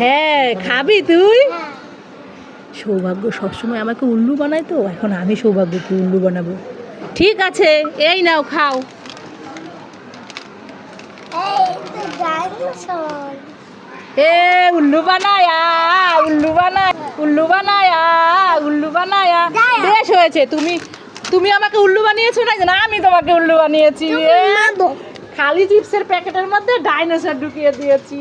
হ্যাঁ খাবি তুই? সৌভাগ্য সবসময় আমাকে উল্লু বানায় তো এখন আমি সৌভাগ্যকে উল্লু বানাবো। ঠিক আছে এই নাও খাও। এ উল্লু বানায়া উল্লু বানায় উল্লু বানায়া উল্লু বানায়া বেশ হয়েছে তুমি তুমি আমাকে উল্লু বানিয়েছো না না আমি তোমাকে উল্লু বানিয়েছি। খালি চিপসের প্যাকেটের মধ্যে ডাইনোসর ঢুকিয়ে দিয়েছি।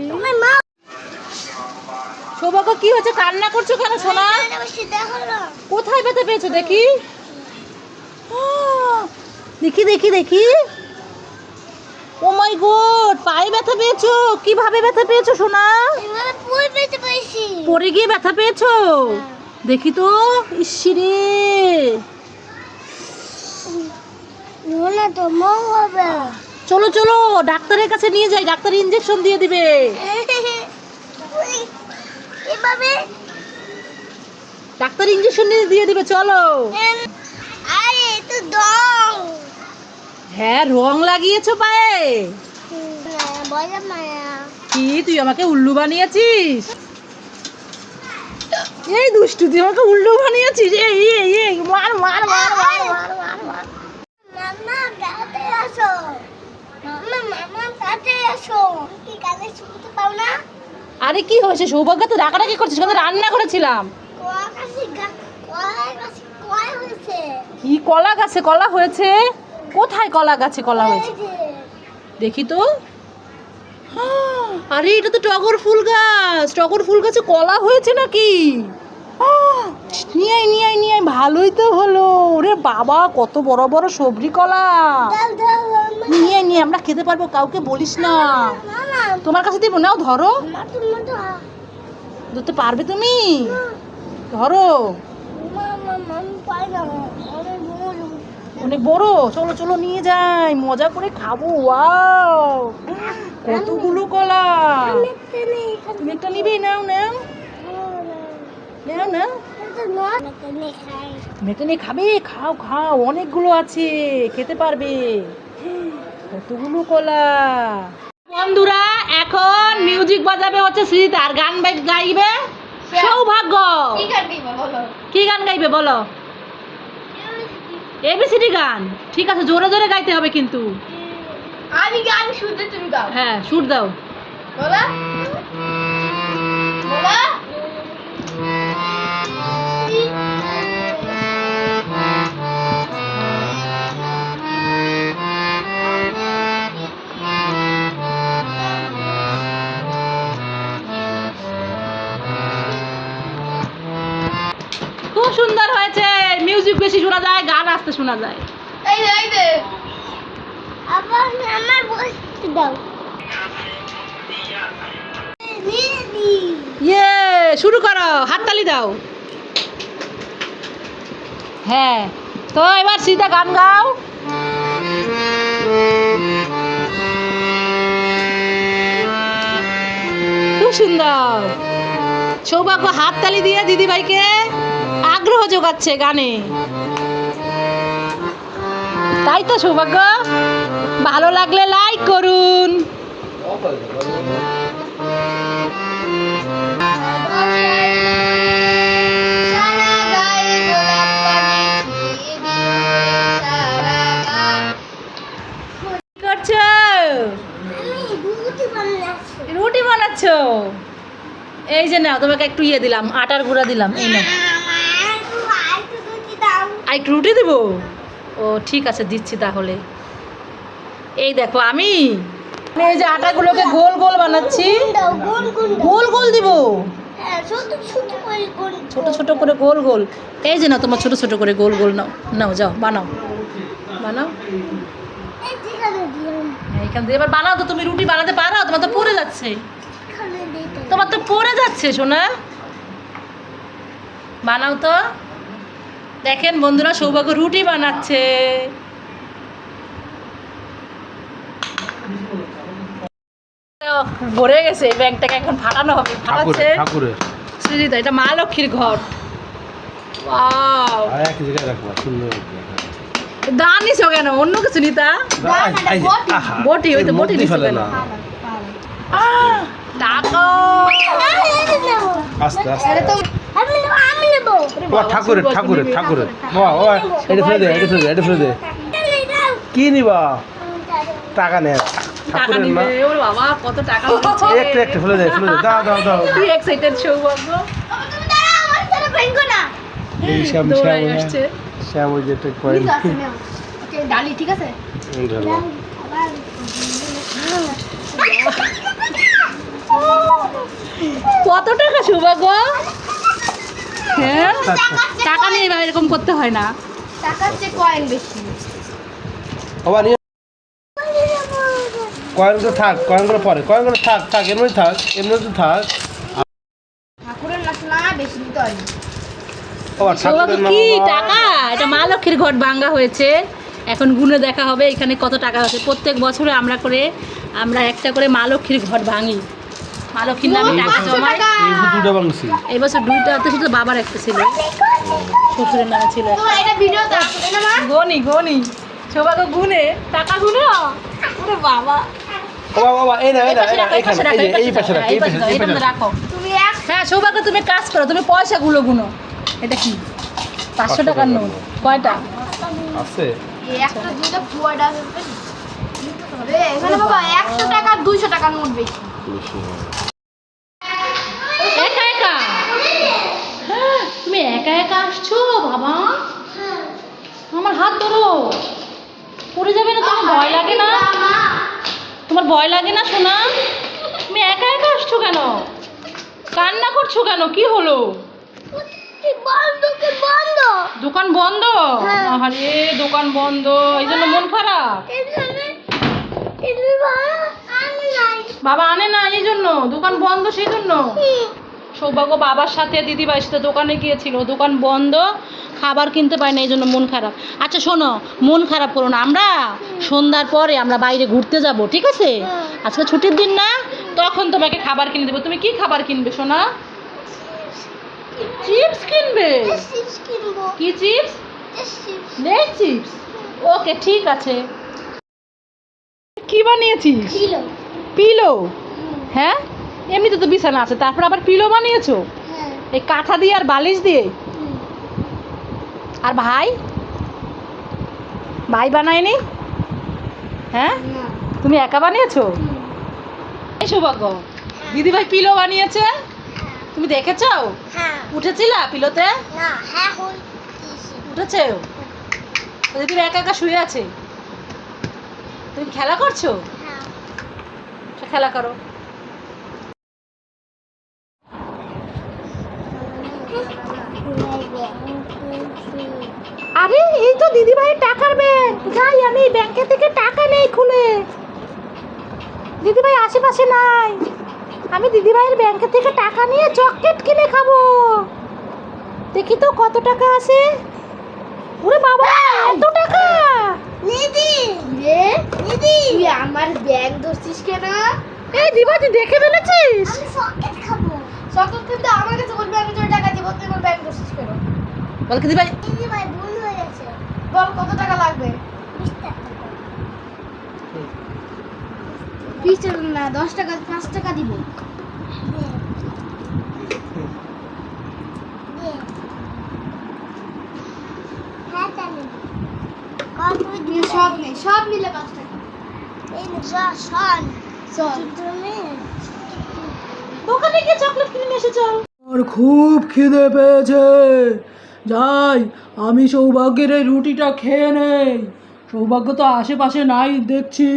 সৌভাগ্য, কি হচ্ছে কান্না করছ কেন, সোনা? কোথায় ব্যথা পেয়েছ, দেখি? দেখি দেখি দেখি। ও মাই গড, পায়ে ব্যথা পেয়েছ? কীভাবে ব্যথা পেয়েছ, সোনা? পড়ে গিয়ে ব্যথা পেয়েছ? দেখি তো, ইসিরে। চলো চলো, ডাক্তারের কাছে নিয়ে যাই, ডাক্তার ইঞ্জেকশন দিয়ে দিবে। এভাবে ডাক্তার ইঞ্জেকশন নিয়ে দিয়ে দিবে চলো। আরে তো দম হ্যাঁ রং লাগিয়েছো পায়ে। কি তুই আমাকে উল্লু বানিয়েছিস? এই দুষ্টু তুই আমাকে উল্লু বানিয়েছিস? এই এই এই মার মার মার মার মার মার মার। মামা গাতে আসো মামা মামা গাতে আসো কি কাজে শুনতে পাও না? আরে কি হয়েছে? সৌভাগ্য তো ডাকাডাকি করছিস কিন্তু রান্না করেছিলাম। কি কলা গাছে কলা হয়েছে? কোথায় কলা গাছে কলা হয়েছে দেখি তো। আহ, আরে এটা তো টগর ফুল গাছ। টগর ফুল গাছে কলা হয়েছে নাকি? আহ, নিয়ে আয়, নিয়ে আয়, নিয়ে আয়, ভালোই তো হলো। ওরে বাবা কত বড় বড় সবরি কলা। নিয়ে আমরা খেতে পারব, কাউকে বলিস না। তোমার কাছে দিব, নাও ধরো। ধরতে পারবে তুমি? ধরো। অনেক বড়, চলো চলো, নিয়ে যাই, মজা করে খাব, ওয়াও। কতগুলো কলা। তুমি একটা নিবে, নাও নাও। নাও নাও। মেটে নিয়ে খাবে, খাও খাও, অনেকগুলো আছে, খেতে পারবে। কতগুলো কলা? বন্ধুরা এখন মিউজিক বাজাবে হচ্ছে সৃজিত আর গান গাইবে সৌভাগ্য। কি গান গাইবে বলো? এবিসিডি গান। ঠিক আছে জোরে জোরে গাইতে হবে কিন্তু। আমি গান শুনতে তুমি গাও। হ্যাঁ সুর দাও। বলা? সুন্দর হয়েছে। মিউজিক বেশি শোনা যায় গান আসতে শোনা যায়। এই এই দে আবার আমার বসতে দাও। ইয়ে শুরু করো হাততালি দাও। হ্যাঁ তো এবার সীতা গান গাও। খুব সুন্দর। সৌভাগ্য হাততালি দিয়ে দিদিভাইকে। আগ্রহ যোগাচ্ছে গানে। তাই তো সৌভাগ্য। ভালো লাগলে লাইক করুন। রুটি বানাচ্ছ? এই যে নাও, তোমাকে একটু ইয়ে দিলাম, আটার গুঁড়া দিলাম, এই দাও আর একটু রুটি দেবো? ও ঠিক আছে দিচ্ছি তাহলে। এই দেখো আমি আমি এই যে আটাগুলোকে গোল গোল বানাচ্ছি। গোল গোল দিব? হ্যাঁ ছোট ছোট করে গুন ছোট ছোট করে গোল গোল। এই যে না তোমার ছোট ছোট করে গোল গোল নাও নাও যাও বানাও। বানাও। এইখান দিয়ে এবার বানাও তো তুমি রুটি বানাতে পারো? তোমার তো পড়ে যাচ্ছে। তোমার তো পড়ে যাচ্ছে সোনা। বানাও তো। দেখেন বন্ধুরা সৌভাগ্য রুটি বানাচ্ছে। ভরে গেছে এই ব্যাগটাকে এখন ফাটানো হবে ফাটাচ্ছে। সুজিতা এটা মা লক্ষ্মীর ঘর। নিছো কেন? অন্য কিছু নিতা? বটি, ওই তো বটি নিছো কেন? আহ, আস্তে আস্তে আরে তো আমি নেব আমি নেব বাবা ঠাকুরের ঠাকুরের ঠাকুরের বাবা বাবা এটা ফেলে দে এটা ফেলে দে এটা ফেলে দে। কি নিবা? টাকা নে। টাকা ঠাকুরের না ওর বাবা কত টাকা একটু একটু ফেলে দে ফেলে দে। দাও দাও দাও। কি এক্সাইটেড সৌভাগ্য। তুমি দাঁড়াও আমার সাথে ভেঙ্গো না এই শ্যাম শ্যাম আসছে। শ্যাম ওই যে একটা কয়েন ডালি ঠিক আছে? কত টাকা সৌভাগ্য? হ্যাঁ? টাকা নিয়ে এবার এরকম করতে হয় না। টাকার চেয়ে কয়েন বেশি। বাবা নিয়ে কয়েনগুলো থাক কয়েনগুলো পরে। কয়েনগুলো থাক থাক মধ্যে থাক এর মধ্যে থাক। ঠাকুরের বেশি দিতে হয় কি টাকা? এটা মা লক্ষ্মীর ঘট ভাঙ্গা হয়েছে। এখন গুনে দেখা হবে এখানে কত টাকা আছে প্রত্যেক বছরে আমরা করে আমরা একটা করে মা লক্ষ্মীর ঘট ভাঙি। নামে এই বছর বাবার একটা ছিল। টাকা হ্যাঁ তুমি কাজ করো তুমি পয়সা গুলো গুনো। এটা কি? পাঁচশো টাকার নোট। কয়টা? আছে। একটা দুইটা বাবা একশো টাকার দুইশো টাকার নোট বেশি। তুমি একা একা আসছো বাবা? আমার হাত ধরো। পড়ে যাবে না তোমার ভয় লাগে না? তোমার ভয় লাগে না শোনা তুমি একা একা আসছো কেন? কান্না করছ কেন? কি হলো? দোকান বন্ধ? হ্যাঁ। আরে দোকান বন্ধ। এই জন্য মন খারাপ? আমি নাই। বাবা আনে না এই জন্য। দোকান বন্ধ সেই জন্য। সৌভাগ্য বাবার সাথে দিদিভাইয়ের সাথে দোকানে গিয়েছিল। দোকান বন্ধ খাবার কিনতে পারি না এই জন্য মন খারাপ। আচ্ছা শোনো মন খারাপ করো না। আমরা সন্ধ্যার পরে আমরা বাইরে ঘুরতে যাব ঠিক আছে? আজকে ছুটির দিন না? তখন তোমাকে খাবার কিনে দেবো। তুমি কি খাবার কিনবে সোনা? চিপস কিনবে? কি chips? Chips Lay's chips okay ঠিক আছে। কি বানিয়েছিস? পিলো হ্যাঁ? এমনিতে তো বিছানা আছে তারপর আবার পিলো বানিয়েছো? হ্যাঁ। এই কাঁথা দিয়ে আর বালিশ দিয়ে? আর ভাই? ভাই বানায়নি? হ্যাঁ? তুমি একা বানিয়েছো? এই সৌভাগ্য দিদিভাই পিলো বানিয়েছে? তুমি দেখেছ? হ্যাঁ। উঠেছিলা পিলোতে? হ্যাঁ উঠেছে? দিদির একা একা শুয়ে আছে? তুমি খেলা করছ? হ্যাঁ। খেলা করো। আরে এই তো দিদিভাই টাকার ব্যাংক যাই আমি ব্যাংকে থেকে টাকা নেই খুলে। দিদিভাই আশেপাশে নাই। আমি দিদিভাইয়ের ব্যাংকে থেকে টাকা নিয়ে চকলেট কিনে খাব। দেখি তো কত টাকা আছে। ওরে বাবা এত টাকা! নিদি! রে? নিদি! তুই আমার ব্যাগ ধরছিস কেন? এই দিবা তুই দেখে ফেলেছিস? আমি চকলেট খাব চকলেট কিন্তু আমার কাছে বলবি আমি তোর টাকা দিব তুই আমার ব্যাগ ধরছিস কেন বল কি দিদি ভাই ভুল হয়ে গেছে। বল কত টাকা লাগবে? বিশ টাকা। না দশ টাকা পাঁচ টাকা দিব। সব নেই সব মিলে পাঁচ টাকা। চল। দোকানে গিয়ে চকলেট কিনে নিয়ে এসে চল। আর খুব খিদে পেয়েছে। যাই আমি সৌভাগ্যের এই রুটিটা খেয়ে নেই সৌভাগ্য তো আশেপাশে নাই দেখছি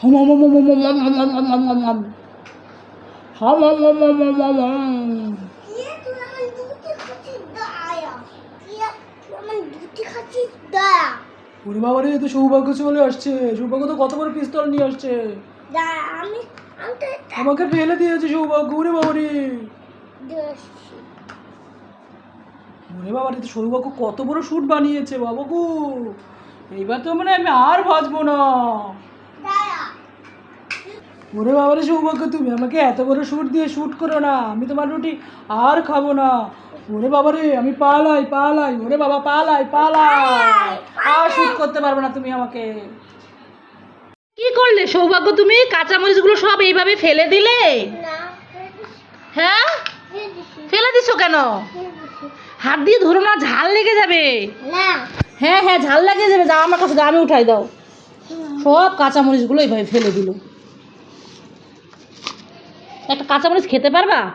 হম হম হম হম হম হম হম হম হম হম হম। হম হম হম হম হম হম হম। ওরে বাবা তো সৌভাগ্য চলে আসছে সৌভাগ্য তো কত বড় পিস্তল নিয়ে আসছে আমি আমাকে ফেলে দিয়েছে সৌভাগ্য, ওরে বাবা রে ওরে বাবা তো সৌভাগ্য কত বড় শুট বানিয়েছে, বাবা গো। এইবার তো মানে আমি আর বাঁচবো না। ওরে বাবা রে সৌভাগ্য, তুমি আমাকে এত বড় শুট দিয়ে শুট করো না। আমি তোমার রুটি আর খাব না। ওরে বাবা রে আমি পালাই পালাই। ওরে বাবা, পালাই পালাই। আর শুট করতে পারবে না তুমি আমাকে। কি করলে সৌভাগ্য তুমি? কাঁচামরিচগুলো সব এইভাবে ফেলে দিলে? হ্যাঁ? ফেলে দিছো। কেন? হাত দিয়ে ধরো না ঝাল লেগে যাবে। হ্যাঁ হ্যাঁ ঝাল লেগে যাবে। যাও আমার কাছে দামে উঠাই দাও। সব কাঁচামরিচগুলো এইভাবে ফেলে দিল। একটা কাঁচামরিচ খেতে পারবা?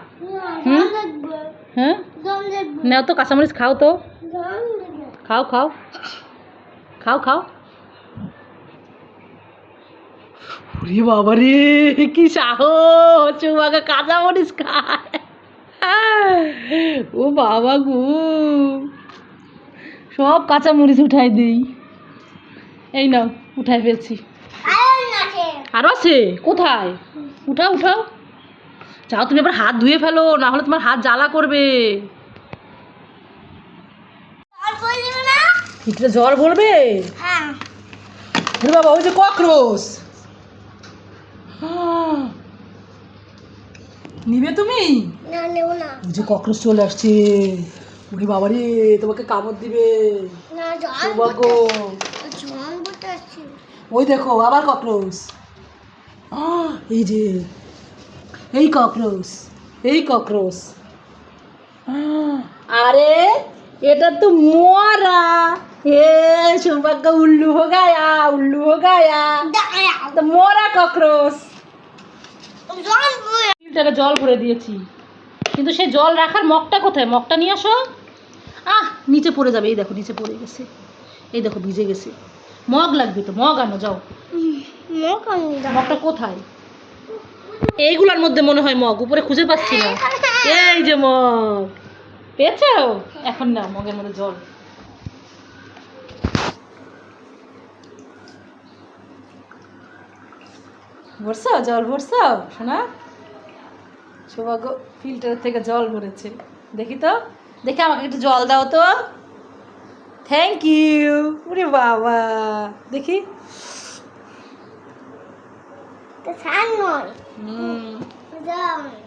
হুম? হ্যাঁ? নাও তো কাঁচামরিচ খাও তো। খাও খাও। খাও খাও। ওরে বাবা রে কি সাহস চুমাকে কাঁচামরিচ খায় ও বাবা গো সব কাঁচামরিচ উঠাই দিই। এই নাও উঠাই ফেলছি। আর আরও আছে? কোথায়? উঠাও উঠাও। যাও তুমি আবার হাত ধুয়ে ফেলো না হলে তোমার হাত জ্বালা করবে। বলবে জল ভরবে হ্যাঁ। বাবা ওই যে ককরোচ। নিবে তুমি? না নেব না। যে ককরোচ চলে আসছে। রে তোমাকে কামড় দিবে। না সৌভাগ্য। ওই দেখো আবার ককরোচ আহ, এই যে এই ককরোচ এই ককরোচ আহ, আরে এটা তো মোরা। উল্লু হো গায়া উল্লু হো গায়া দাঁড়াও তো মোরা ককরোচ জল বলে ফিল্টারে জল ভরে দিয়েছি কিন্তু সেই জল রাখার মগটা কোথায় মগটা নিয়ে আসো আহ নিচে পড়ে যাবে এই দেখো নিচে পড়ে গেছে এই দেখো ভিজে গেছে মগ লাগবে তো মগ আনো যাও মগটা কোথায় এইগুলোর মধ্যে মনে হয় মগ উপরে খুঁজে পাচ্ছি না এই যে মগ পেয়েছ এখন না মগের মধ্যে জল ভরছো? জল ভরছ? শোনা সৌভাগ্য ফিল্টার থেকে জল ভরেছে। দেখি তো। দেখি আমাকে একটু জল দাও তো। থ্যাংক ইউ ওরে বাবা। দেখি। হুম।